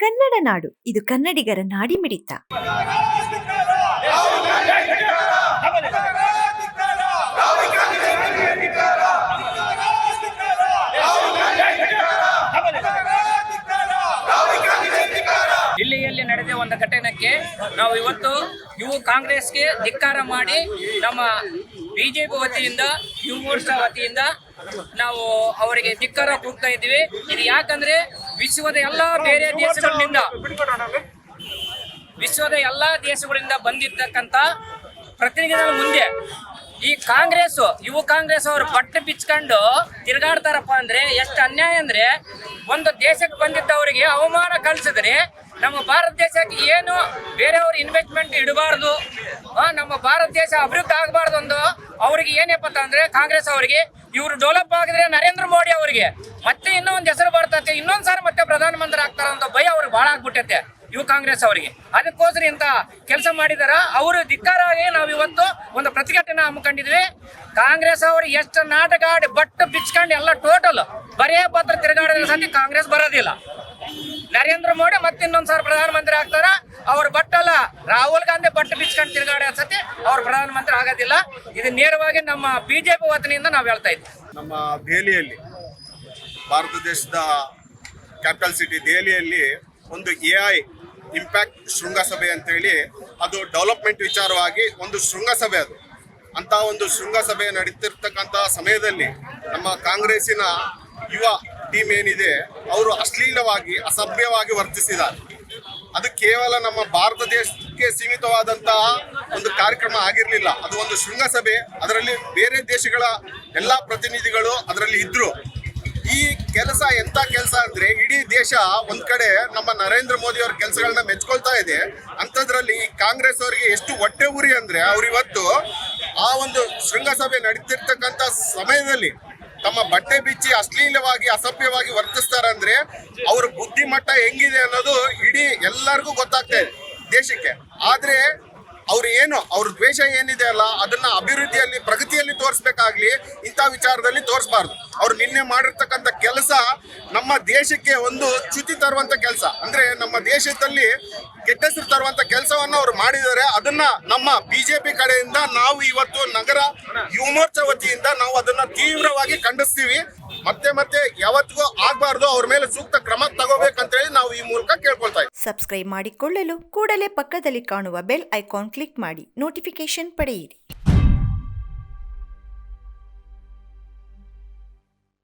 ಕನ್ನಡ ನಾಡು. ಇದು ಕನ್ನಡಿಗರ ನಾಡಿ ಮಿಡಿತ ದಿಲ್ಲಿಯಲ್ಲಿ ನಡೆದ ಒಂದು ಘಟನೆಗೆ ನಾವು ಇವತ್ತು ಯುವ ಕಾಂಗ್ರೆಸ್ಗೆ ಧಿಕ್ಕಾರ ಮಾಡಿ ನಮ್ಮ ಬಿಜೆಪಿ ವತಿಯಿಂದ, ಯುವ ಮೋರ್ಚಾ ವತಿಯಿಂದ ನಾವು ಅವರಿಗೆ ಧಿಕ್ಕಾರ ಕೂಗ್ತಾ ಇದ್ದೀವಿ. ಇದು ಯಾಕಂದ್ರೆ ವಿಶ್ವದ ಎಲ್ಲ ಬೇರೆ ದೇಶಗಳಿಂದ ವಿಶ್ವದ ಎಲ್ಲ ದೇಶಗಳಿಂದ ಬಂದಿರ್ತಕ್ಕಂಥ ಪ್ರತಿನಿಧಿಗಳ ಮುಂದೆ ಈ ಕಾಂಗ್ರೆಸ್ ಯುವ ಕಾಂಗ್ರೆಸ್ ಅವರು ಬಟ್ಟೆ ಬಿಚ್ಕೊಂಡು ತಿರುಗಾಡ್ತಾರಪ್ಪ ಅಂದ್ರೆ ಎಷ್ಟು ಅನ್ಯಾಯ ಅಂದ್ರೆ ಒಂದು ದೇಶಕ್ಕೆ ಬಂದಿದ್ದವರಿಗೆ ಅವಮಾನ ಕಲಿಸಿದ್ರೆ ನಮ್ಮ ಭಾರತ ದೇಶಕ್ಕೆ ಏನು ಬೇರೆಯವ್ರ ಇನ್ವೆಸ್ಟ್ಮೆಂಟ್ ಇಡಬಾರ್ದು ನಮ್ಮ ಭಾರತ ದೇಶ ಅಭಿವೃದ್ಧಿ ಆಗಬಾರ್ದು ಒಂದು ಅವ್ರಿಗೆ ಏನಪ್ಪ ಅಂದ್ರೆ ಕಾಂಗ್ರೆಸ್ ಅವರಿಗೆ ಇವರು ಡೆವಲಪ್ ಆಗಿದ್ರೆ ನರೇಂದ್ರ ಮೋದಿ ಅವರಿಗೆ ಮತ್ತೆ ಇನ್ನೊಂದು ಹೆಸರು ಬರ್ತೈತೆ ಇನ್ನೊಂದ್ಸಾರಿ ಮತ್ತೆ ಪ್ರಧಾನಮಂತ್ರಿ ಆಗ್ತಾರ ಅಂತ ಭಯ ಅವ್ರಿಗೆ ಬಹಳ ಆಗ್ಬಿಟ್ಟೈತೆ ಯುವ ಕಾಂಗ್ರೆಸ್ ಅವರಿಗೆ. ಅದಕ್ಕೋಸ್ಕರ ಇಂತ ಕೆಲಸ ಮಾಡಿದಾರ. ಅವರು ಧಿಕ್ಕಾರಾಗಿ ನಾವು ಇವತ್ತು ಒಂದು ಪ್ರತಿಭಟನೆ ಹಮ್ಮಿಕೊಂಡಿದ್ವಿ. ಕಾಂಗ್ರೆಸ್ ಅವರು ಎಷ್ಟು ನಾಟಕ ಆಡಿ ಬಟ್ಟು ಬಿಚ್ಕೊಂಡು ಎಲ್ಲ ಟೋಟಲ್ ಬರೇ ಪತ್ರ ತಿರುಗಾಡಿದ್ರೆ ಸತಿ ಕಾಂಗ್ರೆಸ್ ಬರೋದಿಲ್ಲ. ನರೇಂದ್ರ ಮೋದಿ ಮತ್ತೆ ಇನ್ನೊಂದ್ ಸಾರಿ ಪ್ರಧಾನಮಂತ್ರಿ ಆಗ್ತಾರ. ಅವ್ರ ಬಟ್ಟಲ್ಲ ರಾಹುಲ್ ಗಾಂಧಿ ಬಟ್ಟೆ ಬಿಚ್ಕೊಂಡು ತಿರುಗಾಡಿ ಸತಿ ಅವ್ರು ಪ್ರಧಾನಮಂತ್ರಿ ಆಗೋದಿಲ್ಲ. ಇದು ನೇರವಾಗಿ ನಮ್ಮ ಬಿಜೆಪಿ ವತಿನಿಂದ ನಾವು ಹೇಳ್ತಾ ಇದ್ವಿ. ನಮ್ಮ ದೆಹಲಿಯಲ್ಲಿ, ಭಾರತ ದೇಶದ ಕ್ಯಾಪಿಟಲ್ ಸಿಟಿ ದೆಹಲಿಯಲ್ಲಿ ಒಂದು ಎ ಐ ಇಂಪ್ಯಾಕ್ಟ್ ಶೃಂಗಸಭೆ ಅಂತೇಳಿ, ಅದು ಡೆವಲಪ್ಮೆಂಟ್ ವಿಚಾರವಾಗಿ ಒಂದು ಶೃಂಗಸಭೆ ಅದು. ಅಂತ ಒಂದು ಶೃಂಗಸಭೆ ನಡೀತಿರ್ತಕ್ಕಂಥ ಸಮಯದಲ್ಲಿ ನಮ್ಮ ಕಾಂಗ್ರೆಸ್ಸಿನ ಯುವ ಟೀಮ್ ಏನಿದೆ, ಅವರು ಅಶ್ಲೀಲವಾಗಿ, ಅಸಭ್ಯವಾಗಿ ವರ್ತಿಸಿದ್ದಾರೆ. ಅದು ಕೇವಲ ನಮ್ಮ ಭಾರತ ದೇಶಕ್ಕೆ ಸೀಮಿತವಾದಂತಹ ಒಂದು ಕಾರ್ಯಕ್ರಮ ಆಗಿರಲಿಲ್ಲ. ಅದು ಒಂದು ಶೃಂಗಸಭೆ. ಅದರಲ್ಲಿ ಬೇರೆ ದೇಶಗಳ ಎಲ್ಲ ಪ್ರತಿನಿಧಿಗಳು ಅದರಲ್ಲಿ ಇದ್ರು. ಈ ಕೆಲಸ ಎಂತ ಕೆಲಸ ಅಂದ್ರೆ ಇಡೀ ದೇಶ ಒಂದ್ ಕಡೆ ನಮ್ಮ ನರೇಂದ್ರ ಮೋದಿ ಅವ್ರ ಕೆಲಸಗಳನ್ನ ಮೆಚ್ಕೊಳ್ತಾ ಇದೆ. ಅಂಥದ್ರಲ್ಲಿ ಕಾಂಗ್ರೆಸ್ ಅವರಿಗೆ ಎಷ್ಟು ಹೊಟ್ಟೆ ಉರಿ ಅಂದ್ರೆ ಅವ್ರು ಇವತ್ತು ಆ ಒಂದು ಶೃಂಗಸಭೆ ನಡೀತಿರ್ತಕ್ಕಂಥ ಸಮಯದಲ್ಲಿ ತಮ್ಮ ಬಟ್ಟೆ ಬಿಚ್ಚಿ ಅಶ್ಲೀಲವಾಗಿ, ಅಸಭ್ಯವಾಗಿ ವರ್ತಿಸ್ತಾರೆ ಅಂದ್ರೆ ಅವ್ರ ಬುದ್ಧಿಮಟ್ಟ ಹೆಂಗಿದೆ ಅನ್ನೋದು ಇಡೀ ಎಲ್ಲರಿಗೂ ಗೊತ್ತಾಗ್ತಾ ಇದೆ ದೇಶಕ್ಕೆ. ಆದ್ರೆ ಅವ್ರು ಏನು ಅವ್ರ ದ್ವೇಷ ಏನಿದೆ ಅಲ್ಲ, ಅದನ್ನ ಅಭಿವೃದ್ಧಿಯಲ್ಲಿ, ಪ್ರಗತಿಯಲ್ಲಿ ತೋರಿಸ್ಬೇಕಾಗ್ಲಿ, ಇಂಥ ವಿಚಾರದಲ್ಲಿ ತೋರಿಸ್ಬಾರ್ದು. ಅವ್ರು ನಿನ್ನೆ ಮಾಡಿರ್ತಕ್ಕಂಥ ಕೆಲಸ ನಮ್ಮ ದೇಶಕ್ಕೆ ಒಂದು ಚ್ಯುತಿ ತರುವಂತ ಕೆಲಸ. ಅಂದ್ರೆ ನಮ್ಮ ದೇಶದಲ್ಲಿ ಕೆಟ್ಟಸರು ತರುವಂತ ಕೆಲಸವನ್ನ ಅವ್ರು ಮಾಡಿದ್ದಾರೆ. ಅದನ್ನ ನಮ್ಮ ಬಿಜೆಪಿ ಕಡೆಯಿಂದ ನಾವು ಇವತ್ತು ನಗರ ಯುವ ಮೋರ್ಚಾ ವತಿಯಿಂದ ನಾವು ಅದನ್ನ ತೀವ್ರವಾಗಿ ಖಂಡಿಸ್ತೀವಿ. ಮತ್ತೆ ಮತ್ತೆ ಯಾವತ್ತಿಗೂ ಆಗ್ಬಾರ್ದು ಅವ್ರ ಮೇಲೆ ಸೂಕ್ತ ಕ್ರಮ ತಗೋಬೇಕಂತೇಳಿ ನಾವು ಈ ಮೂಲಕ ಕೇಳ್ಕೊಳ್ತಾ ಇದ್ದೀವಿ. ಸಬ್ಸ್ಕ್ರೈಬ್ ಮಾಡಿಕೊಳ್ಳಲು ಕೂಡಲೇ ಪಕ್ಕದಲ್ಲಿ ಕಾಣುವ ಬೆಲ್ ಐಕಾನ್ ಕ್ಲಿಕ್ ಮಾಡಿ ನೋಟಿಫಿಕೇಶನ್ ಪಡೆಯಿರಿ.